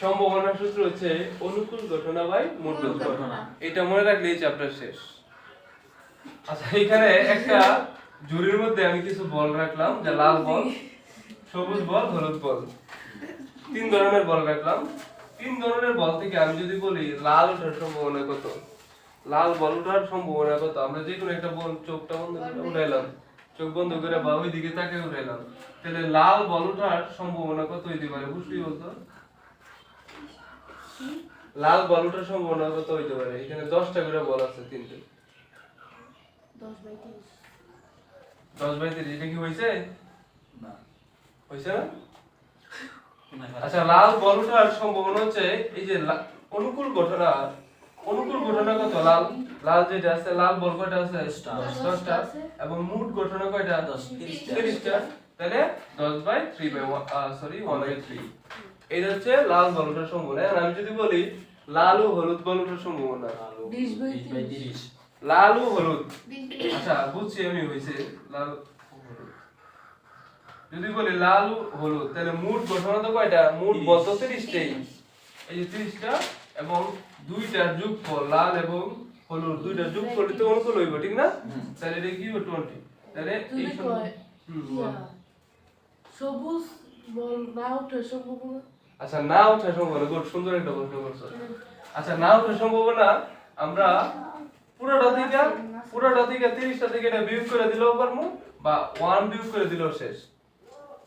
সম্ভাবনা সূত্র হচ্ছে অনুকূল ঘটনা বাই মোট মোট ঘটনা। এটা মনে রাখলে এই চ্যাপ্টার শেষ। আচ্ছা এখানে একটা জুরির মধ্যে আমি কিছু বল রাখলাম যে লাল বল সবুজ বল হলুদ বল। তিন ধরনের বল রাখলাম। তিন ধরনের বল থেকে আমি যদি বলি লাল ওঠার সম্ভাবনা কত? লাল বল ওঠার সম্ভাবনা কত? আমরা যে কোনো একটা বল চোখটা বন্ধ করে উঠাইলাম। চোখ বন্ধ করে বা ওই দিকে তাকে উঠাইলাম। তাহলে লাল বল ওঠার সম্ভাবনা কত হইতে পারে বুঝলি বলতো? লাল বল ওঠার সম্ভাবনা কত হইতে পারে। এখানে দশটা করে বল আছে তিনটে। দশ বাই তিরিশ। এটা কি হয়েছে না। হয়েছে না? আচ্ছা লাল বল ওঠার সম্ভাবনা হচ্ছে এই যে অনুকূল ঘটনা অনুকূল ঘটনা কত? লাল লাল যেটা আছে লাল বল কয়টা আছে? দশটা। এবং মোট ঘটনা কয়টা? দশ তিরিশটা। তাহলে দশ by three by sorry one by three এটা হচ্ছে লাল বল ওঠার সম্ভাবনা। এখন আমি যদি বলি লাল ও হলুদ বল ওঠার সম্ভাবনা। লাল ও হলুদ। আচ্ছা বুঝছি আমি হয়েছে। লাল যদি বলি লাল ও হলুদ তাহলে মোট ঘটনা তো কয়টা? মোট বল তো তিরিশটাই। এই যে তিরিশটা এবং দুইটার যোগফল লাল এবং হলুদ। দুইটা যোগ করলে তো অনুকূল হইব ঠিক না? তাহলে এটা কি হবে? টোয়েন্টি তাহলে এই হুম, সবুজ বল না ওঠার সম্ভাবনা? আচ্ছা না ওঠার সম্ভাবনা গুড সুন্দর একটা প্রশ্ন করছ। আচ্ছা না ওঠার সম্ভাবনা আমরা পুরোটা থেকে পুরোটা থেকে তিরিশটা থেকে এটা বিয়োগ করে দিলেও পারব বা ওয়ান বিয়োগ করে দিলেও শেষ।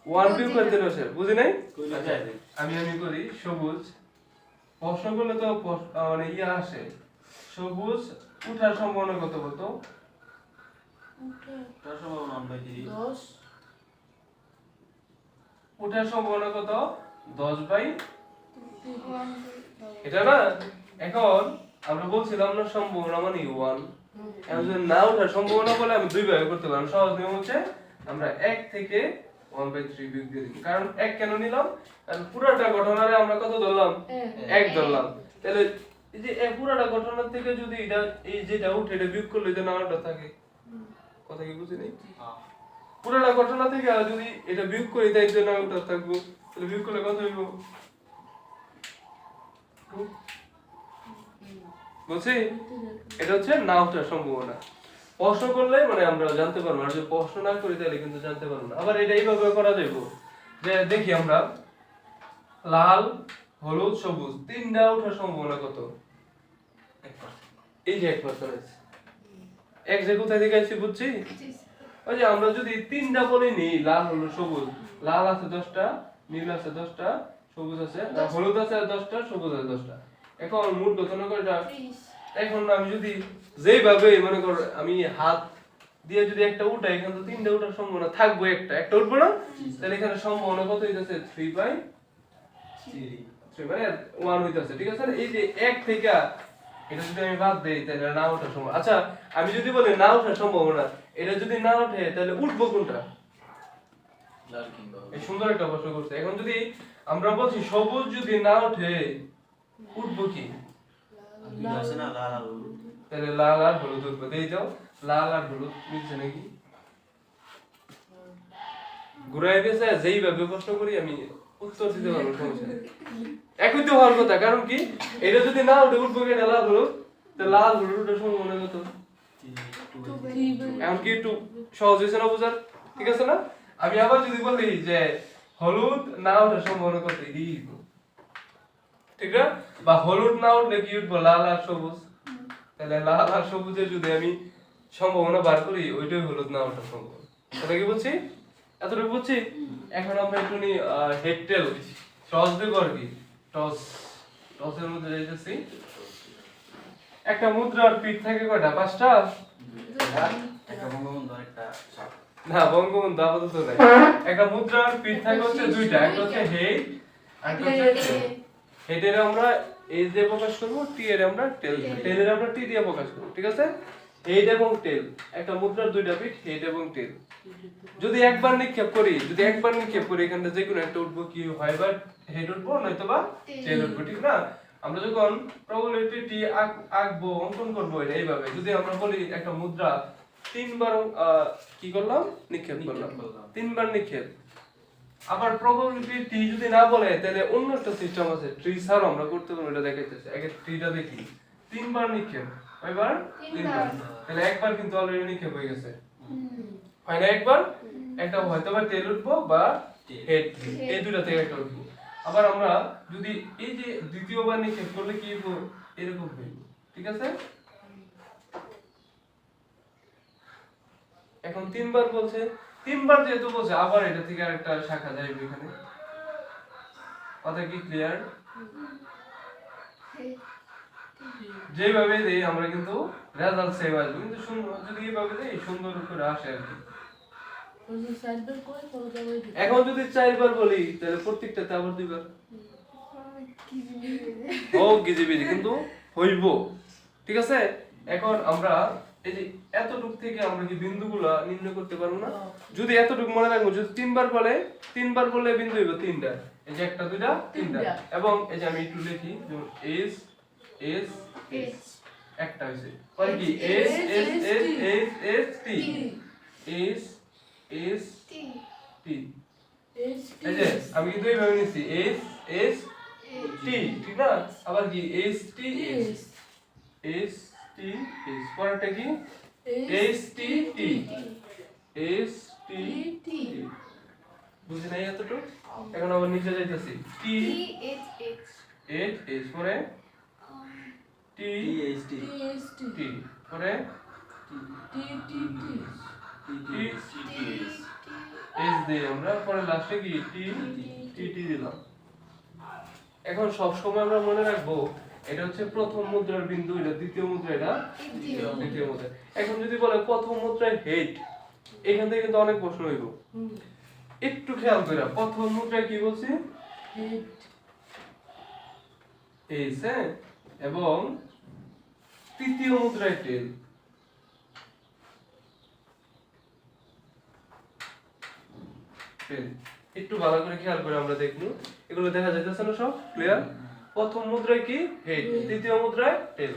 ওয়ান বিয়োগ করে দিলেও শেষ বুঝি নাই? আচ্ছা, আমি আমি করি সবুজ। প্রশ্ন করলে তো মানে ইয়া আসে। সবুজ উঠার সম্ভাবনা কত বলতো তার সম্ভাবনা উঠার সম্ভাবনা কত? দশ বাই এটা না? এখন আমরা বলছিলাম না সম্ভাবনা মানে ওয়ান এখন যদি না ওঠার সম্ভাবনা বলে আমি দুই ভাবে করতে পারলাম সহজ নিয়ম হচ্ছে আমরা এক থেকে ওয়ান বাই থ্রি বিয়োগ দিয়ে দিই কারণ এক কেন নিলাম? কারণ পুরাটা ঘটনারে আমরা কত ধরলাম? এক। ধরলাম। তাহলে এই যে পুরাটা ঘটনার থেকে যদি এটা এই যেটা উঠে এটা বিয়োগ করলে যে নামটা থাকে। কথা কি বুঝি নাই পুরাটা ঘটনা থেকে আর যদি এটা বিয়োগ করি তাই যে নামটা থাকব। তাহলে বিয়োগ করলে কত হইব? বলছি এটা হচ্ছে না ওঠার সম্ভাবনা প্রশ্ন করলে মানে আমরা জানতে পারব আর যদি প্রশ্ন না করি তাহলে কিন্তু জানতে পারব না। আবার এটা এইভাবে করা যাইব যে দেখি আমরা লাল হলুদ সবুজ তিনটা ওঠার সম্ভাবনা কত? পার্সেন্ট এই যে এক পার্সেন্টেজ এক যে কোথায় থেকে আসছি বুঝছি? ওই যে আমরা যদি তিনটা বলে নিই লাল হলুদ সবুজ লাল আছে দশটা নীল আছে দশটা সবুজ আছে হলুদ আছে দশটা সবুজ আছে দশটা। এখন কয়টা? ত্রিশ। এখন আমি যদি যেইভাবে মনে কর আমি হাত দিয়ে যদি একটা উঠাই এখানে তো তিনটা উঠার সম্ভাবনা থাকব একটা। একটা উঠবো না? তাহলে এখানে সম্ভাবনা কত হইতেছে? Three by three. মানে ওয়ান হইতেছে ঠিক আছে? এই যে এক থেকে এটা যদি আমি বাদ দেই তাহলে না ওঠার সম্ভাবনা আচ্ছা আমি যদি বলি না ওঠার সম্ভাবনা এটা যদি না ওঠে তাহলে উঠবো কোনটা। এই সুন্দর একটা প্রশ্ন করছে। এখন যদি আমরা বলছি সবুজ যদি না ওঠে উঠবো কি? তাহলে লাল আর হলুদ উঠবে। দিয়ে যাও লাল আর হলুদ মিলছে নাকি? ঘুরাই গেছে যেইভাবে প্রশ্ন করি আমি উত্তর দিতে পারব সমস্যা একই তো হওয়ার কথা কারণ কি? এটা যদি না উঠে উঠবো কেটে লাল হলুদ? তো লাল হলুদ উঠার সম্ভাবনা কত? তিরিশ, two by Two by three। three। এখন কি একটু সহজ হয়েছে না বোঝার? ঠিক আছে না? আমি আবার যদি বলি যে হলুদ না ওঠার সম্ভাবনা কত লিখব। ঠিক না? বা হলুদ না উঠলে কি উঠবো? লাল আর সবুজ। তাহলে লাল আর সবুজের যদি আমি সম্ভাবনা বার করি, ওইটাই হলুদ না ওঠার সম্ভাবনা এটা কি বলছি এতটুকু বুঝছি? এখন আমরা একটু হেড টেল টস দেবো আর কি। টস টসের মধ্যে যাইতেছি। একটা মুদ্রার পিঠ থাকে কয়টা? পাঁচটা? একটা বঙ্গবন্ধু একটা। না বঙ্গবন্ধু আপাতত নাই একটা মুদ্রার পিঠ থাকে হচ্ছে দুইটা একটা হচ্ছে একটা হেডের আমরা এই দিয়ে প্রকাশ করব টি এর আমরা টেল টেলের আমরা টি দিয়ে প্রকাশ করব ঠিক আছে? হেড এবং টেল একটা মুদ্রার দুইটা পিঠ হেড এবং টেল যদি একবার নিক্ষেপ করি যদি একবার নিক্ষেপ করি এখানটা যে কোনো একটা উঠবো কি হয় বা হেড উঠবো নয়তো বা টেল উঠবো ঠিক না? আমরা যখন প্রবাবিলিটি আঁকবো অঙ্কন করব এটা এইভাবে। যদি আমরা বলি একটা মুদ্রা তিনবার কি করলাম? নিক্ষেপ করলাম। তিনবার নিক্ষেপ। আবার প্রবাবিলিটি টি যদি না বলে তাহলে অন্য একটা সিস্টেম আছে। ট্রি ছাড়াও আমরা করতে পারব এটা দেখাইতেছে। আগে ট্রিটা দেখি। তিনবার নিক্ষেপ। কয়বার? তিনবার। তাহলে একবার কিন্তু অলরেডি নিক্ষেপ হয়ে গেছে। হয় না একবার? একটা হয়তো বা টেল উঠবো বা হেড এই দুটা থেকে একটা উঠবো। আবার আমরা যদি এই যে দ্বিতীয়বার নিক্ষেপ করলে কি? এরকম হইব। ঠিক আছে? এখন তিনবার বলছে, তিনবার যেহেতু বলছে, আবার এটা থেকে আরেকটা শাখা যাইবে এখানে। কথা কি ক্লিয়ার যেভাবে দেই আমরা কিন্তু রেজাল্ট সেভ আসবে, কিন্তু যদি দেই, সুন্দর করে আসে আর কি। এখন যদি চারবার বলি, তাহলে প্রত্যেকটাতে আবার দুইবার। ও, গিজিবিজি, কিন্তু হইব। ঠিক আছে? এখন আমরা এই যে এতটুক থেকে আমরা কি বিন্দুগুলা নির্ণয় করতে পারব না? যদি এতটুক মনে রাখব যদি তিনবার বলে তিনবার বললে বিন্দু হইব তিনটা। এই যে একটা দুইটা তিনটা। এবং এই যে আমি একটু লিখি এস এস এস একটা হইছে। পরে কি? S S S S S T S S T T এই যে আমি কিন্তু এইভাবে নিচ্ছি এস এস টি ঠিক না? আবার কি? S T S S T S পরেরটা কি H T T S T টি টি বুঝি নাই এতটুকু? এখন আবার নিচে যাইতেছি। টি এস পরে টি টিএইচটি টি এইচ টি টি পরে টি টি টি টি এস দিই আমরা পরে লাস্টে কি টি টি টি দিলাম। এখন সব সময় আমরা মনে রাখব এটা হচ্ছে প্রথম মুদ্রার বিন্দু এটা দ্বিতীয় মুদ্রা এটা দ্বিতীয় মুদ্রা। এখন যদি বলে প্রথম মুদ্রায় হেড এখান থেকে কিন্তু অনেক প্রশ্ন হইব। একটু খেয়াল করে প্রথম মুদ্রায় কি বলছি? এইস হ্যাঁ? এবং তৃতীয় মুদ্রায় টেল টেল একটু ভালো করে খেয়াল করে আমরা দেখব। এগুলো দেখা যাইতেছে না সব? ক্লিয়ার প্রথম মুদ্রায় কি? হেড তৃতীয় মুদ্রায় টেল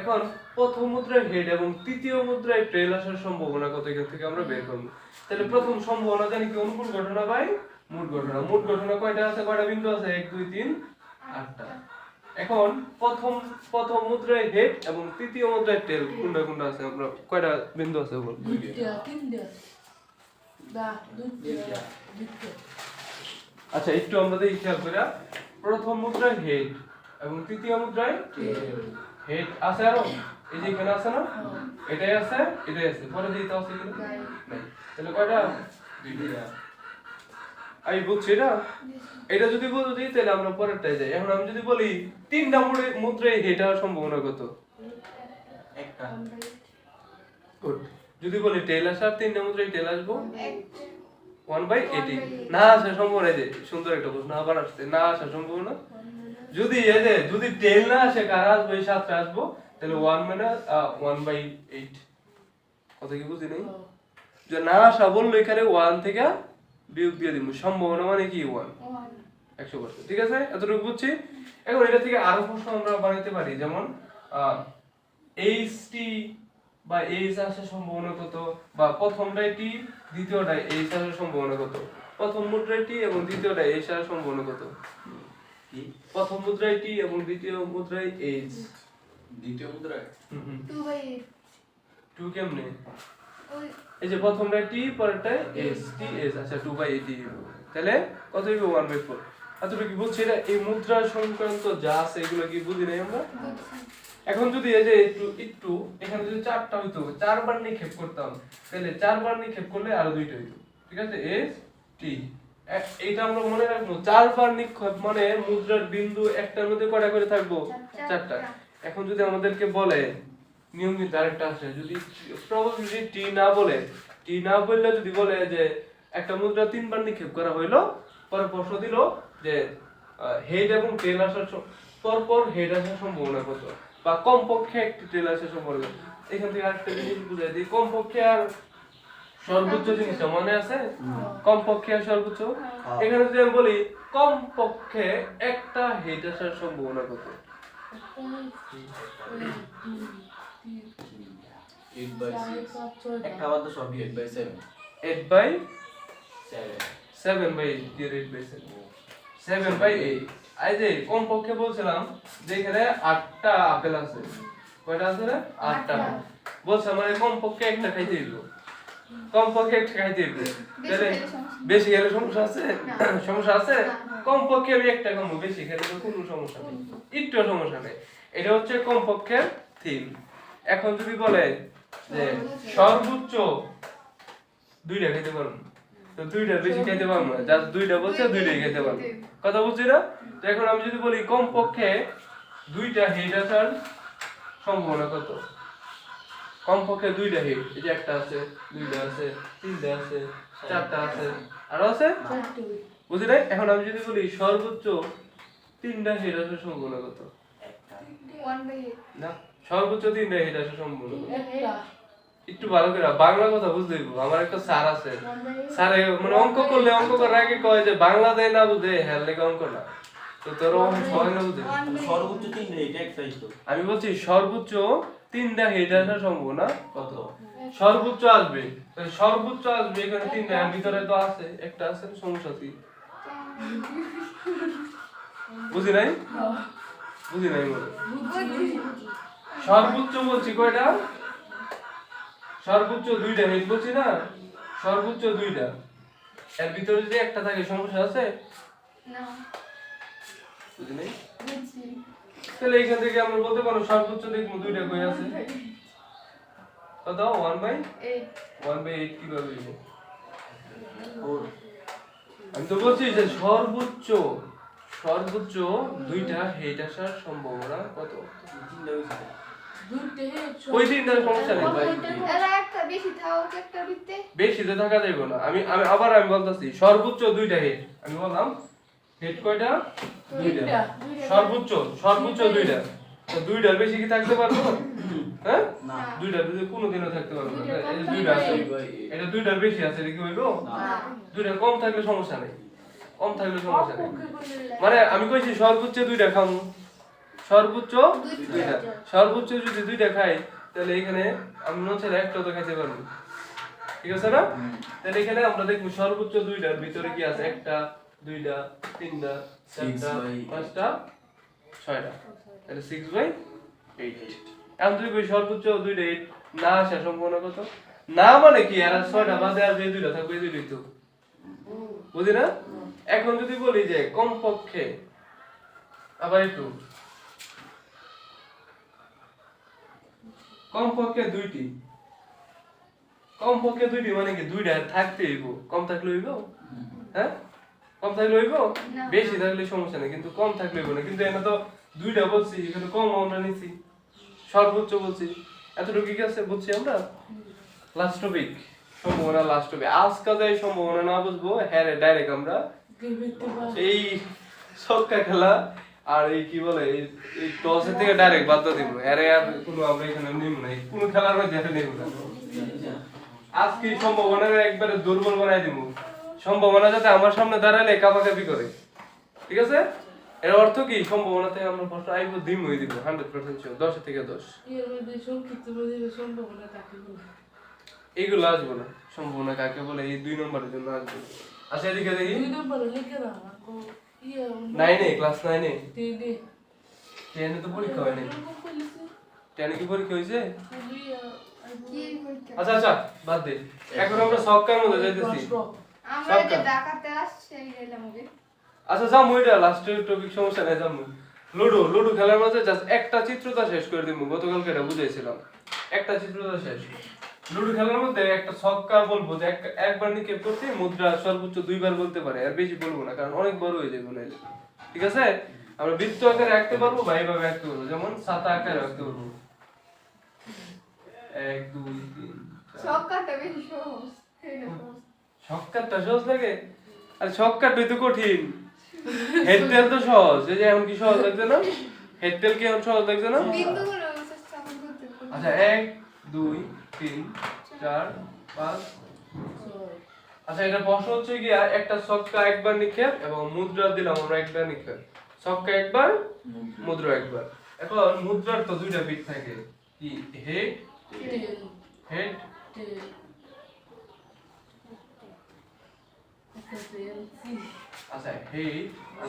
এখন প্রথম মুদ্রায় হেড এবং তৃতীয় মুদ্রায় ট্রেল আসার সম্ভাবনা কত এখান থেকে আমরা বের করব? তাহলে প্রথম সম্ভাবনা জানি কি? অনুকূল ঘটনা বাই মোট ঘটনা। মোট ঘটনা কয়টা আছে? কয়টা বিন্দু আছে? এক দুই তিন আটটা। এখন প্রথম প্রথম মুদ্রায় হেড এবং তৃতীয় মুদ্রায় টেল কোনটা কোনটা আছে? আমরা কয়টা বিন্দু আছে? বল। দুইটা। তিনটা। না দুইটা। দুইটা। আচ্ছা একটু আমরা দেখি খেয়াল করে প্রথম মুদ্রায় হেড এবং তৃতীয় মুদ্রায় হেড আছে আরও? এই যে এখানে আছে না? এটাই আছে এটাই আছে। পরে দিতে আছে। নাই। তাহলে কয়টা? দুইটা আমি বুঝছি এটা? এটা যদি বলি তাহলে আমরা পরেরটাই যাই। এখন আমি যদি বলি তিনটা মুদ্রে মুদ্রায় হেড হওয়ার সম্ভাবনা কত? একটা। গুড যদি বলি টেল আসার তিনটা মুদ্রায় টেল আসব? ওয়ান বাই এইটি না আসার সম্ভাবনা এই যে সুন্দর একটা প্রশ্ন আবার আসছে না আসার সম্ভাবনা যদি এই যে যদি টেল না আসে কার আসব? এই সাতটা আসব। তাহলে ওয়ান মানে ওয়ান বাই এইট কথা কি বুঝি নাই? যে না আসা বলল এখানে ওয়ান থেকে বিয়োগ দিয়ে দিব। সম্ভাবনা মানে কি ওয়ান একশো পার্সেন্ট ঠিক আছে? এতটুকু বুঝছি? এখন এটা থেকে আরও প্রশ্ন আমরা বানাইতে পারি। যেমন এইচ টি বা এইচ আসার সম্ভাবনা কত? বা প্রথমটাই টি দ্বিতীয়টায় এইচ আসার সম্ভাবনা কত? প্রথম মুদ্রায় টি এবং দ্বিতীয়টায় এইচ আসার সম্ভাবনা কত? কি প্রথম মুদ্রায় টি এবং দ্বিতীয় মুদ্রায় এইচ দ্বিতীয় মুদ্রায়? টু কেমনে? এই যে প্রথমটায় টি পরেরটায় এস টি এস আচ্ছা টু বাই এইটি তাহলে কত হইবে? ওয়ান বাই ফোর এতটুকু কি বুঝছি এটা এই মুদ্রা সংক্রান্ত যা আছে এগুলো কি বুঝি নাই আমরা? এখন যদি এই যে একটু একটু এখানে যদি চারটা হইতো চারবার নিক্ষেপ করতাম তাহলে চারবার নিক্ষেপ করলে আরও দুইটা হইতো। ঠিক আছে? এস টি এইটা আমরা মনে রাখব চারবার নিক্ষেপ মানে মুদ্রার বিন্দু একটার মধ্যে কয়টা করে থাকব? চারটা। এখন যদি আমাদেরকে বলে নিয়ম কিন্তু আরেকটা আছে যদি প্রবাবিলিটি টি না বলে টি না বললে যদি বলে যে একটা মুদ্রা তিনবার নিক্ষেপ করা হইল পরে প্রশ্ন দিল যে হেড এবং টেল আসার পরপর হেড আসার সম্ভাবনা কত? বা কমপক্ষে একটি টেল আসার সম্ভাবনা এখান থেকে আরেকটা জিনিস বুঝাই দিই। কমপক্ষে আর সর্বোচ্চ জিনিসটা মনে আছে? কমপক্ষে আর সর্বোচ্চ? এখানে যদি আমি বলি কমপক্ষে একটা হেড আসার সম্ভাবনা কত? এইট বাই সিক্স একটা তো সবই eight by seven eight by seven seven by eight দিয়ে eight by seven by eight এই যে কমপক্ষে বলছিলাম যে এখানে আটটা আপেল আছে। কয়টা আছে রে? আটটা। বলছে আমার কমপক্ষে একটা খাইতে দিব কমপক্ষে একটা খাইতে দিব বেশি তাহলে খেলে সমস্যা বেশি খেলে সমস্যা আছে? সমস্যা আছে। কমপক্ষে আমি একটা খাব বেশি খেলে তো কোনো সমস্যা নেই। একটু সমস্যা নেই। এটা হচ্ছে কমপক্ষে থিম এখন যদি বলে যে সর্বোচ্চ। দুইটা খেতে পারব তো দুইটা বেশি খেতে পারব না। জাস্ট দুইটা বলছে দুইটাই খেতে পারব। কথা বলছি না? তো এখন আমি যদি বলি কমপক্ষে দুইটা হেড আসার সম্ভাবনা কত? কমপক্ষে দুইটা হেড এই যে একটা আছে দুইটা আছে তিনটা আছে চারটা আছে আরও আছে? বুঝলি নাই? এখন আমি যদি বলি সর্বোচ্চ তিনটা হেড আসার সম্ভাবনা কত. না সর্বোচ্চ তিনটা হেড আসার সম্ভাবনা? একটা ভালো করে বাংলা কথা বুঝতে। আমার একটা স্যার আছে। স্যার মানে অঙ্ক করলে অঙ্ক করার আগে কয় যে বাংলা দেয় না বুঝে হ্যাঁ লেগে অঙ্ক না। তো তোর অঙ্ক সবাই না বুঝে. সর্বোচ্চ তিনটে এটা একটাই তো। আমি বলছি সর্বোচ্চ তিনটা হেড আসার সম্ভাবনা কত? সর্বোচ্চ আসবে। সর্বোচ্চ আসবে এখানে তিনটা ভিতরে তো আছে একটা আছে সমস্যা কি? বুঝি নাই? বুঝি নাই সর্বোচ্চ বলছি কয়টা? সর্বোচ্চ দুইটা হেড বলছি না? সর্বোচ্চ দুইটা। এর ভিতরে যদি একটা থাকে সমস্যা আছে. বুঝি নাই? তাহলে এখান থেকে আমরা বলতে পারো সর্বোচ্চ দেখব দুইটা কই আছে। কত? One by one by eight কীভাবে আমি তো বলছি যে সর্বোচ্চ সর্বোচ্চ দুইটা হেড আসার সম্ভাবনা কত? ওই সমস্যা নেই ভাই। বেশি তো থাকা যাবে না। আমি আমি আবার আমি বলতেছি সর্বোচ্চ দুইটা হেড আমি বললাম হেড কয়টা? দুইটা। সর্বোচ্চ সর্বোচ্চ দুইটা। তো দুইটার বেশি কি থাকতে পারব? হ্যাঁ? দুইটার কোনোদিনও থাকতে পারব না। দুইটা এই যে আছে। এটা দুইটার বেশি আছে এটা কি হইল না। কম থাকলে সমস্যা নেই। কম থাকলে সমস্যা নেই। মানে আমি কইছি সর্বোচ্চ দুইটা খাম। সর্বোচ্চ দুইটা। সর্বোচ্চ যদি দুইটা খাই তাহলে এখানে আমি মনে হচ্ছে একটা তো খাইতে পারব। ঠিক আছে না? তাহলে এখানে আমরা দেখব সর্বোচ্চ দুইটার ভিতরে কি আছে? একটা দুইটা তিনটা চারটা পাঁচটা ছয়টা। তাহলে সিক্স বাই এইট এখন কই সর্বোচ্চ দুইটা এইট না আসার সম্ভাবনা কত? না মানে কি আর ছয়টা বাদে আর যে দুইটা থাকবে এই দুইটাই তো। বুঝি না? এখন যদি বলি যে কমপক্ষে আবার একটু। কমপক্ষে দুইটি। কমপক্ষে দুইটি মানে কি? দুইটা থাকতে হইব। কম থাকলে হইব? হ্যাঁ? কম থাকলে হইব? বেশি থাকলে সমস্যা নেই কিন্তু কম থাকলে হইব না। কিন্তু এখানে তো দুইটা বলছি এখানে কম আমরা নিছি। সর্বোচ্চ বলছি। এতটুকু কি আছে? বুঝছি আমরা? লাস্ট টপিক সম্ভাবনা লাস্ট টপিক আজকে যাই সম্ভাবনা না বুঝব হ্যাঁ ডাইরেক্ট আমরা এই ছক্কা খেলা আর এই কি বলে, এই- টসের থেকে ডাইরেক্ট বাদ দিব। আরে আর কোনো আমরা এখানে নিব না কোনো খেলার মধ্যে আর নিব না। আজকে সম্ভাবনা একবারে দুর্বল বানাই দিব। সম্ভাবনা যাতে আমার সামনে দাঁড়ালে কাপাকাপি করে। ঠিক আছে? এর অর্থ কি? সম্ভাবনা থেকে আমরা প্রশ্ন আইব দিম হয়ে দিব হান্ড্রেড পার্সেন্ট শিওর দশ থেকে দশ? এইগুলো আসব না, সম্ভাবনা কাকে বলে, এই দুই নম্বরের জন্য আসবে। আচ্ছা এদিকে দেখি। দুই নম্বরে লিখে দাও নাইনে ক্লাস নাইনে টেনে। তো পরীক্ষা হয় নাই টেনে কি পরীক্ষা হয়েছে? আচ্ছা আচ্ছা বাদ দে। এখন আমরা সক্কার মধ্যে যাইতেছি। আমরা যে। ডাকাতে আসছে এই গেলাম ওকে। আচ্ছা যাম ওইটা লাস্টের টপিক সমস্যা নাই যাম। লুডো লুডো খেলার মাঝে জাস্ট একটা চিত্রটা শেষ করে দিব গতকালকে এটা বুঝাইছিলাম। একটা চিত্রটা শেষ। লুডো খেলার মধ্যে একটা ছক্কা বলব যে এক- একবার নিক্ষেপ করতে মুদ্রা সর্বোচ্চ দুইবার বলতে পারে আর বেশি বলব না কারণ অনেক বড় হয়ে যাবে নাইলে ঠিক আছে? আমরা বৃত্ত আকারে আঁকতে পারব বা এইভাবে আঁকতে পারব যেমন সাতা আকারে আঁকতে পারব। এক দুই তিন সবকাটা বেশি সহজ এটা সহজ। লাগে? আরে শর্টকাটই তো কঠিন। হেডটেল তো সহজ এই যে এখন কি সহজ লাগছে না? হেডটেল কি এখন সহজ লাগছে না। আচ্ছা এক দুই তিন চার পাঁচ। আচ্ছা এটা প্রশ্ন হচ্ছে কি একটা ছক্কা একবার নিক্ষেপ এবং মুদ্রা দিলাম আমরা একবার নিক্ষেপ। ছক্কা একবার মুদ্রা। একবার। এখন মুদ্রার তো দুইটা পিঠ থাকে। কি? হেড। হেড আচ্ছা হেড আর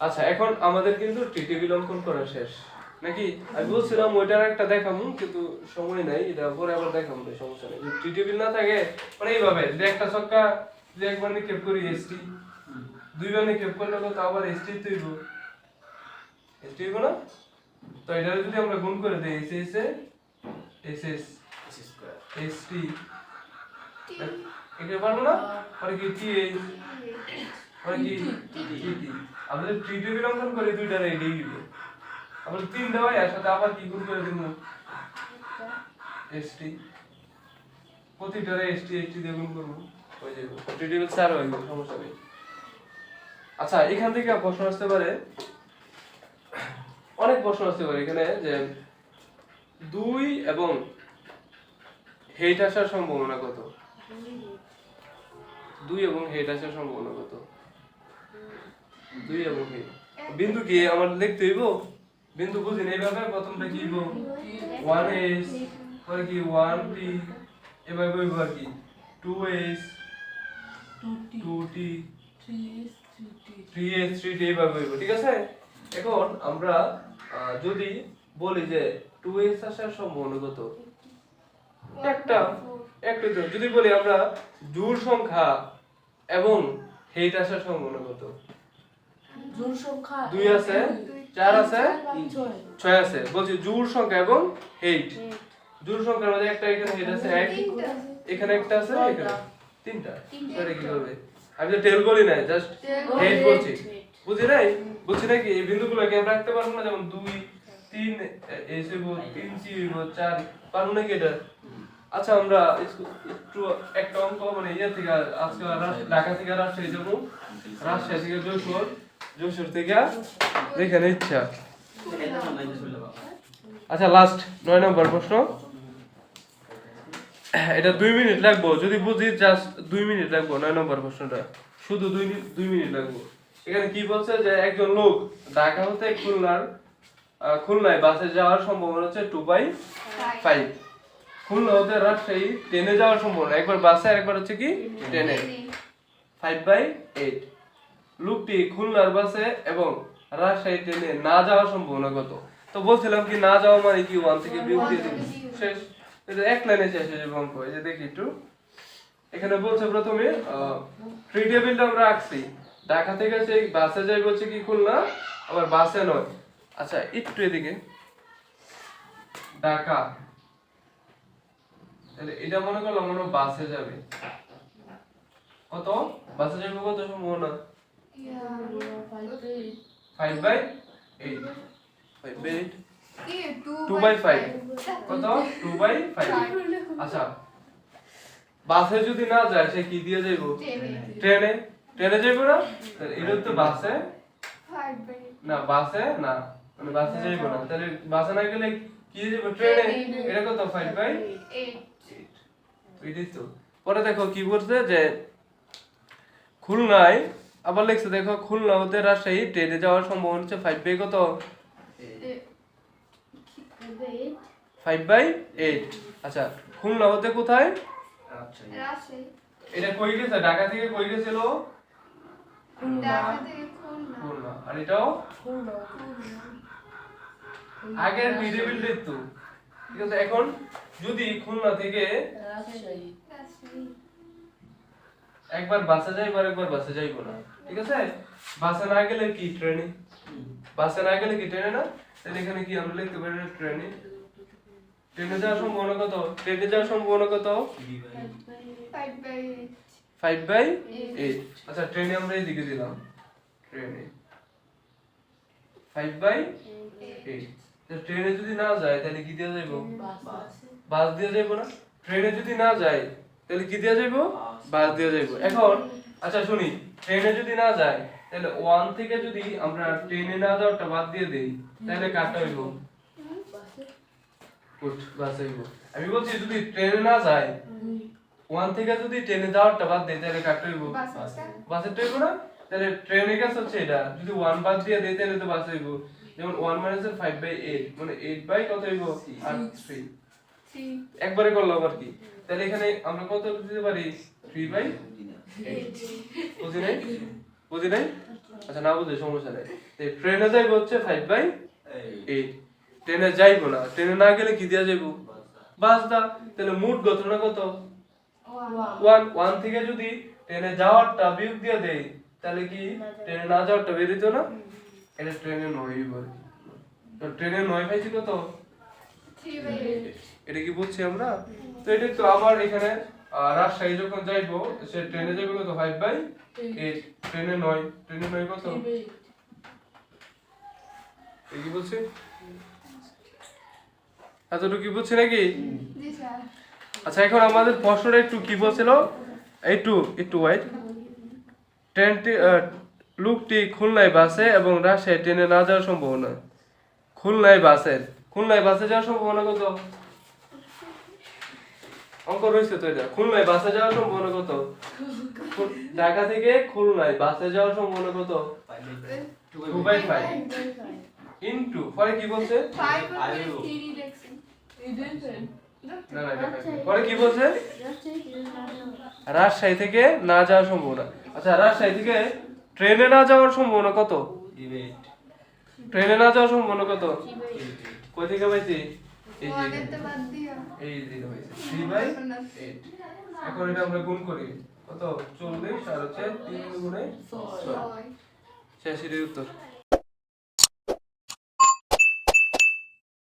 আচ্ছা এখন আমাদের কিন্তু টিটিবিল অঙ্কন করা শেষ। নাকি? আমি বলছিলাম ওইটার একটা দেখামু কিন্তু সময় নাই এটা পরে আবার দেখামু সমস্যা নেই। টিটিবিল না থাকে মানে এইভাবে যদি একটা ছক্কা যদি একবার নিক্ষেপ করি এসটি দুইবার নিক্ষেপ করলে তো আবার এসটি তুইব এসটি হইব। না? তো এটা যদি আমরা গুণ করে দেই S S S S. S T এটা পারব না? মানে কি টি এইচ যদি টিটি অঙ্কন করি দুইটার এই ডিগ্রি আমরা তিন দেওয়াই এর সাথে আবার কি গুণ করে দিব? এসটি প্রতিটারে এসটি এসটি দিয়ে গুণ করব। হয়ে যাবে টিটি চার হয়ে যাবে সমস্যা নেই। আচ্ছা এখান থেকে প্রশ্ন আসতে পারে। অনেক প্রশ্ন আসতে পারে এখানে যে দুই এবং হেট আসার সম্ভাবনা কত? দুই। এবং হেট আসার সম্ভাবনা কত? দুই বিন্দু কি আমার লিখতে হইব? বিন্দু বুঝিন এইভাবে প্রথমটা কি হইব? ওয়ান এস পরে কি ওয়ান টি এভাবে হইব আর কি। Two S two T three S three T হইব, ঠিক আছে? এখন আমরা যদি বলি যে টু এস আসার সম্ভাবনা একটা, একটু যদি বলি আমরা জোড় সংখ্যা এবং হেট আসার সম্ভাবনা কত জোড় সংখ্যা দুই আছে চার আছে ছয়। আছে। বলছি জোড় সংখ্যা এবং হেট জোড় সংখ্যার মধ্যে একটা এখানে হেট আছে এক। এখানে একটা আছে এখানে। তিনটা। সেটা কি করবে? আমি তো টেল বলি না জাস্ট হেট বলছি। বুঝি নাই? বুঝছি নাকি? এই বিন্দুগুলোকে আমরা রাখতে পারব না যেমন দুই তিন এসে তিন সি চার পারব নাকি এটা? আচ্ছা আমরা একটু- একটু একটা অঙ্ক মানে ইয়ে থেকে আজকে ঢাকা থেকে রাজশাহী যাব। রাজশাহী থেকে যশোর যশোর থেকে যেখানে ইচ্ছা। আচ্ছা লাস্ট নয় নম্বর প্রশ্ন। এটা দুই মিনিট লাগবো যদি বুঝি জাস্ট দুই মিনিট লাগবো নয় নম্বর প্রশ্নটা। শুধু দুই মি- দুই মিনিট লাগবো। এখানে কি বলছে যে একজন লোক ঢাকা হতে খুলনার খুলনায় বাসে যাওয়ার সম্ভাবনা হচ্ছে টু বাই ফাইভ খুলনা হতে রাজশাহী ট্রেনে যাওয়ার সম্ভাবনা একবার বাসে আর একবার হচ্ছে কি ট্রেনে ফাইভ বাই এইট লোকটি খুলনার বাসে এবং রাজশাহী ট্রেনে না যাওয়ার সম্ভাবনা কত তো বলছিলাম কি, না যাওয়া মানে কি? ওয়ান থেকে বিয়োগ দিয়ে দিবি। শেষ। এটা এক লাইনে শেষ হয়ে যাবে অঙ্ক এই যে দেখি একটু। এখানে বলছে প্রথমে থ্রি টেবিলটা আমরা রাখছি ঢাকা থেকে সেই বাসে যাই বলছে কি খুলনা, আবার বাসে নয়। আচ্ছা একটু এদিকে। ঢাকা। তাহলে এটা মনে করলাম মনে বাসে যাবে। কত? বাসে যাবে কত সম্ভাবনা? বাই বাই বাই কত বাই আচ্ছা বাসে যদি না যায় সে কি দিয়ে যাইব ট্রেনে ট্রেনে যাইব না এটা তো বাসে না বাসে না মানে বাসে যাইব না তাহলে বাসে না গেলে কি যাইব ট্রেনে এটা কত ফাইভ বাই এটাই তো পরে দেখো কি বলছে যে খুলনায় আবার লিখছে দেখো খুলনা হতে রাজশাহী ট্রেনে যাওয়ার সম্ভাবনা হচ্ছে ফাইভ বাই কত? ফাইভ বাই এইট আচ্ছা খুলনা হতে কোথায়? আচ্ছা এটা কই গেছে ঢাকা থেকে কই গেছিল খুলনা। আর এটাও? আগের মিডিবিল তো। ঠিক আছে এখন যদি খুলনা থেকে রাজশাহী। একবার বাসে যাইব আর একবার বাসে যাইব না। ঠিক আছে? বাসে না গেলে কি ট্রেনে? বাসে না গেলে কি ট্রেনে না? তাহলে এখানে কি আমরা লিখতে পারি ট্রেনে? ট্রেনে যাওয়ার সম্ভাবনা কত? ট্রেনে যাওয়ার সম্ভাবনা কত? ফাইভ বাই এইট আচ্ছা ট্রেনে আমরা এইদিকে দিলাম। ট্রেনে। ফাইভ বাই এইট ট্রেনে যদি না যায় তাহলে কি দিয়ে যাইব? বাস দিয়ে যাইব না? ট্রেনে যদি না যায় তাহলে কি দিয়ে যাইব? বাস দিয়ে যাইব। এখন আচ্ছা শুনি ট্রেনে যদি না যায় তাহলে ওয়ান থেকে যদি আমরা ট্রেনে না যাওয়াটা বাদ দিয়ে দেই তাহলে কারটা হইব? বাস হইব। আমি বলছি যদি ট্রেনে না যায় ওয়ান থেকে যদি ট্রেনে যাওয়াটা বাদ দেই তাহলে কারটা হইব? বাসের ট্রেন না? তাহলে ট্রেনে কাছে হচ্ছে এটা। যদি ওয়ান বাদ দিয়ে দেই তাহলে তো বাস হইব। যেমন one minus five by eight মানে এইট বাই কত হইব? আর থ্রি একবারে করলাম আর কি? তাহলে এখানে আমরা কত দিতে পারি? থ্রি বাই বুঝি নাই বুঝি নাই আচ্ছা না বুঝে সমস্যা নেই। ট্রেনে যাইবো হচ্ছে ফাইভ বাই এইট ট্রেনে যাইবো না। ট্রেনে না গেলে কি দিয়া যাইবো? বাস দা। তাহলে মোট ঘটনা কত? ওয়ান ওয়ান থেকে যদি ট্রেনে যাওয়ারটা বিয়োগ দিয়ে দেই তাহলে কি ট্রেনে না যাওয়ারটা বেরিত না? এটা ট্রেনে নয় ট্রেনে নয় পাইছি কত? এটা কি বুঝছি আমরা? তো এটা একটু আবার এখানে রাজশাহী যখন যাইবো সে ট্রেনে যাবে কত? ফাইভ বাই এইট ট্রেনে নয়। ট্রেনে নয় কত? কি বলছি? এতটুকু বুঝছি নাকি? আচ্ছা এখন আমাদের প্রশ্নটা একটু কি বলছিল? একটু একটু ওয়াইট ট্রেনটি লোকটি খুলনায় বাসে এবং রাজশাহী ট্রেনে না যাওয়ার সম্ভাবনা। খুলনায় বাসের। খুলনায় বাসে যাওয়ার সম্ভাবনা কত? অঙ্ক রয়েছে তো এটা। খুলনায় বাসে যাওয়ার সম্ভাবনা কত? ঢাকা থেকে খুলনায় বাসে যাওয়ার সম্ভাবনা কত? টু বাই ফাইভ ইন্টু পরে কি বলছে। পরে কি বলছে? রাজশাহী থেকে না যাওয়ার সম্ভাবনা। আচ্ছা রাজশাহী থেকে ট্রেনে না যাওয়ার সম্ভাবনা কত? ট্রেনে না যাওয়ার সম্ভাবনা কত? কই থেকে পাইছি? এই যে এই যে পাইছি থ্রি বাই এইট। এখন এটা আমরা গুণ করি। কত? চল্লিশ আর হচ্ছে তিন গুণে ছয়। ছিয়াশির উত্তর।